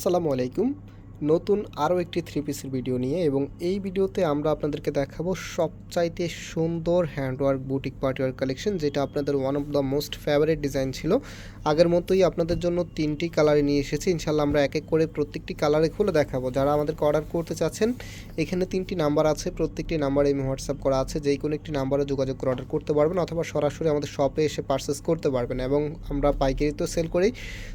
আসসালামু আলাইকুম। নতুন আরও একটি থ্রি পিসের ভিডিও নিয়ে এবং এই ভিডিওতে আমরা আপনাদেরকে দেখাবো সবচাইতে সুন্দর হ্যান্ডওয়ার্ক বুটিক পার্টিওয়ার কালেকশন যেটা আপনাদের one of the most favourite design ছিল। আগের মতোই আপনাদের জন্য তিনটি কালারে নিয়ে এসেছি। ইনশাল্লাহ আমরা এক এক করে প্রত্যেকটি কালারে খুলে দেখাবো। যারা আমাদেরকে অর্ডার করতে চাচ্ছেন, এখানে তিনটি নাম্বার আছে, প্রত্যেকটি নাম্বারে এমনি হোয়াটসঅ্যাপ করা আছে। যেই কোনো একটি নাম্বারে যোগাযোগ করে অর্ডার করতে পারবেন অথবা সরাসরি আমাদের শপে এসে পারচেস করতে পারবেন এবং আমরা পাইকারি তো সেল করি।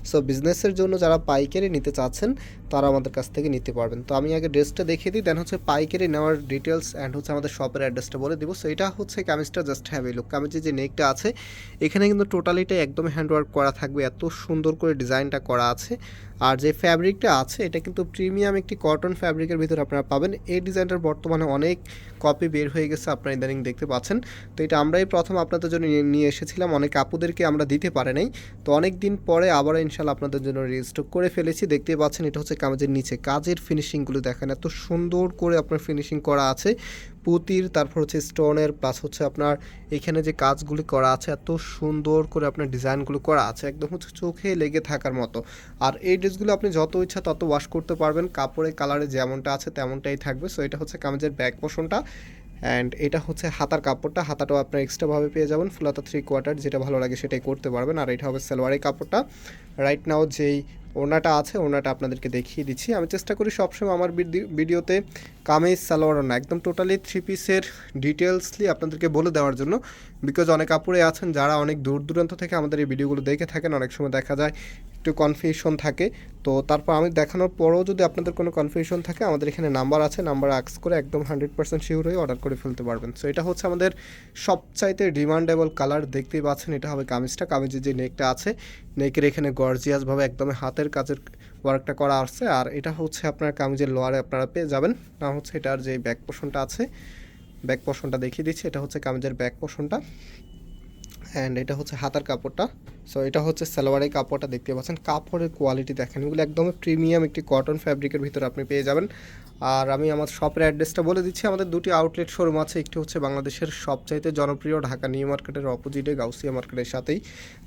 সো বিজনেসের জন্য যারা পাইকারি নিতে চাচ্ছেন, তারা আমাদের কাছ থেকে নিতে পারবেন। তো আমি আগে ড্রেসটা দেখিয়ে দিই দেন হচ্ছে পাইকারি নেওয়ার ডিটেলস অ্যান্ড হচ্ছে আমাদের শপের অ্যাড্রেসটা বলে দিব। সো এটা হচ্ছে কামিজটা জাস্ট হ্যাভ লুক কামিজের যে নেকটা আছে, এখানে কিন্তু টোটালিটা একদম হ্যান্ডওয়ার্ক করা থাকবে, এত সুন্দর করে ডিজাইনটা করা আছে। আর যে ফ্যাব্রিকটা আছে, এটা কিন্তু প্রিমিয়াম একটি কটন ফ্যাব্রিকের ভিতরে আপনারা পাবেন। এই ডিজাইনটার বর্তমানে অনেক কপি বের হয়ে গেছে, আপনারা ইদানিং দেখতে পাচ্ছেন। তো এটা আমরাই প্রথম আপনাদের জন্য নিয়ে- এসেছিলাম, অনেক আপুদেরকে আমরা দিতে পারে নাই। তো অনেক দিন পরে আবার ইনশাল্লাহ আপনাদের জন্য রেজিস্টক করে ফেলেছি। দেখতেই পাচ্ছেন, এটা হচ্ছে কামেজের নিচে কাজের ফিনিশিংগুলো দেখেন, এত সুন্দর করে আপনার ফিনিশিং করা আছে। পুতির, তারপর হচ্ছে স্টোনের প্লাস হচ্ছে আপনার এখানে যে কাজগুলি করা আছে, এত সুন্দর করে আপনার ডিজাইনগুলো করা আছে, একদম হচ্ছে চোখে লেগে থাকার মতো। আর এই ড্রেসগুলো আপনি যত ইচ্ছা তত ওয়াশ করতে পারবেন, কাপড়ের কালারে যেমনটা আছে তেমনটাই থাকবে। সো এটা হচ্ছে কামিজের ব্যাক পোষণটা অ্যান্ড এটা হচ্ছে হাতার কাপড়টা। হাতাটাও আপনার এক্সট্রাভাবে পেয়ে যাবেন। ফুলাতা থ্রি কোয়ার্টার যেটা ভালো লাগে সেটাই করতে পারবেন। আর এটা হবে সালোয়ারের কাপড়টা। রাইট নাও যেই ওনাটা আছে ওনাটা আপনাদেরকে দেখিয়ে দিচ্ছি। আমি চেষ্টা করি সবসময় আমার ভিডি- ভিডিওতে কামিজ, সালোয়ার ওনা একদম টোটালি থ্রি পিসের ডিটেলসলি আপনাদেরকে বলে দেওয়ার জন্য। বিকজ অনেক আপুরে আছেন, যারা অনেক দূর দূরান্ত থেকে আমাদের এই ভিডিওগুলো দেখে থাকেন, অনেক সময় দেখা যায় একটু কনফিউশন থাকে। তো তারপর আমি দেখানোর পরেও যদি আপনাদের কোনো কনফিউশন থাকে, আমাদের এখানে নাম্বার আছে। নাম্বার আক্স করে একদম হান্ড্রেড পার্সেন্ট শিওর হয়ে অর্ডার করে ফেলতে পারবেন। সো এটা হচ্ছে আমাদের সবচাইতে ডিমান্ডেবল কালার দেখতেই পাচ্ছেন। এটা হবে কামিজটা। কামিজের যে নেকটা আছে নেকের এখানে গর্জিয়াসভাবে একদম হাতের কাজের ওয়ার্কটা করা আসছে আর এটা হচ্ছে আপনার কামিজের লোয়ারে আপনারা পেয়ে যাবেন। না হচ্ছে এটার যে ব্যাক পোর্শনটা আছে ব্যাক পোর্শনটা দেখিয়ে দিচ্ছি। এটা হচ্ছে কামিজের ব্যাক পোর্শনটা অ্যান্ড এটা হচ্ছে হাতার কাপড়টা। সো এটা হচ্ছে সালোয়ারের কাপড়টা দেখতে পাচ্ছেন। কাপড়ের কোয়ালিটি দেখেন, এগুলো একদমই প্রিমিয়াম একটি কটন ফ্যাব্রিকের ভিতরে আপনি পেয়ে যাবেন। আর আমি আমার শপের অ্যাড্রেসটা বলে দিচ্ছি, আমাদের দুটি আউটলেট শোরুম আছে। একটি হচ্ছে বাংলাদেশের সবচাইতে জনপ্রিয় ঢাকা নিউ মার্কেটের অপোজিটে গাউসিয়া মার্কেটের সাথেই।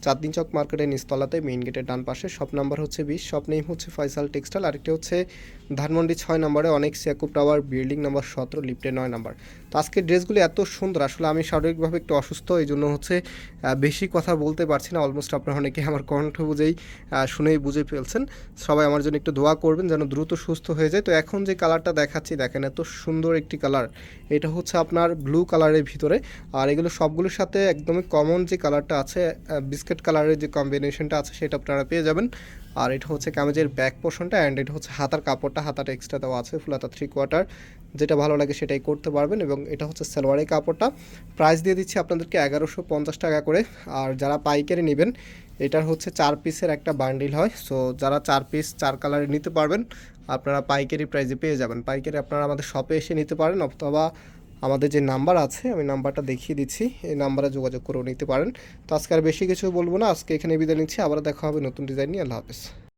চাঁদনি চক মার্কেটের নিচতলাতে মেইন গেটের ডান পাশে। শপ নাম্বার হচ্ছে বিশ শপ নেম হচ্ছে ফয়সাল টেক্সটাইল আরেকটি হচ্ছে ধানমন্ডি ছয় নম্বরে অনেক সিয়াকুব টাওয়ার বিল্ডিং নাম্বার সতেরো লিফটে নয় নাম্বার। তো আজকে ড্রেসগুলি এত সুন্দর, আসলে আমি শারীরিকভাবে একটু অসুস্থ এই জন্য হচ্ছে বেশি কথা বলতে পারছি না। অলমোস্ট আপনারা অনেকে আমার কণ্ঠ বুঝেই শুনেই বুঝে ফেলছেন। সবাই আমার জন্য একটু দোয়া করবেন যেন দ্রুত সুস্থ হয়ে যায়। তো এখন যে কালারটা দেখাচ্ছি, দেখেন এত সুন্দর একটি কালার। এটা হচ্ছে আপনার ব্লু কালারের ভিতরে। আর এগুলো সবগুলোর সাথে একদমই কমন যে কালারটা আছে বিস্কিট কালারের যে কম্বিনেশনটা আছে, সেটা আপনারা পেয়ে যাবেন। আর এটা হচ্ছে কামেজের ব্যাক পোর্শনটা অ্যান্ড এটা হচ্ছে হাতার কাপড়টা, হাতাটা এক্সট্রা দেওয়া আছে ফুলাতা থ্রি কোয়ার্টার যেটা ভালো লাগে সেটাই করতে পারবেন এবং এটা হচ্ছে সালোয়ারের কাপড়টা। প্রাইস দিয়ে দিচ্ছি আপনাদেরকে এগারোশো পঞ্চাশ টাকা করে। আর যারা পাইকারি নেবেন, এটার হচ্ছে চার পিসের একটা বান্ডিল হয়। সো যারা চার পিস চার কালারে নিতে পারবেন, আপনারা পাইকারি প্রাইসে পেয়ে যাবেন। পাইকারি আপনারা আমাদের শপে এসে নিতে পারেন অথবা আমাদের যে নাম্বার আছে, আমি নাম্বারটা দেখিয়ে দিচ্ছি। এই নাম্বারে যোগাযোগ করেও নিতে পারেন। তো আজকে আর বেশি কিছু বলব না। আজকে এখানে বিদায় নিচ্ছি। আবার দেখা হবে নতুন ডিজাইন নিয়ে। আল্লাহ হাফেজ।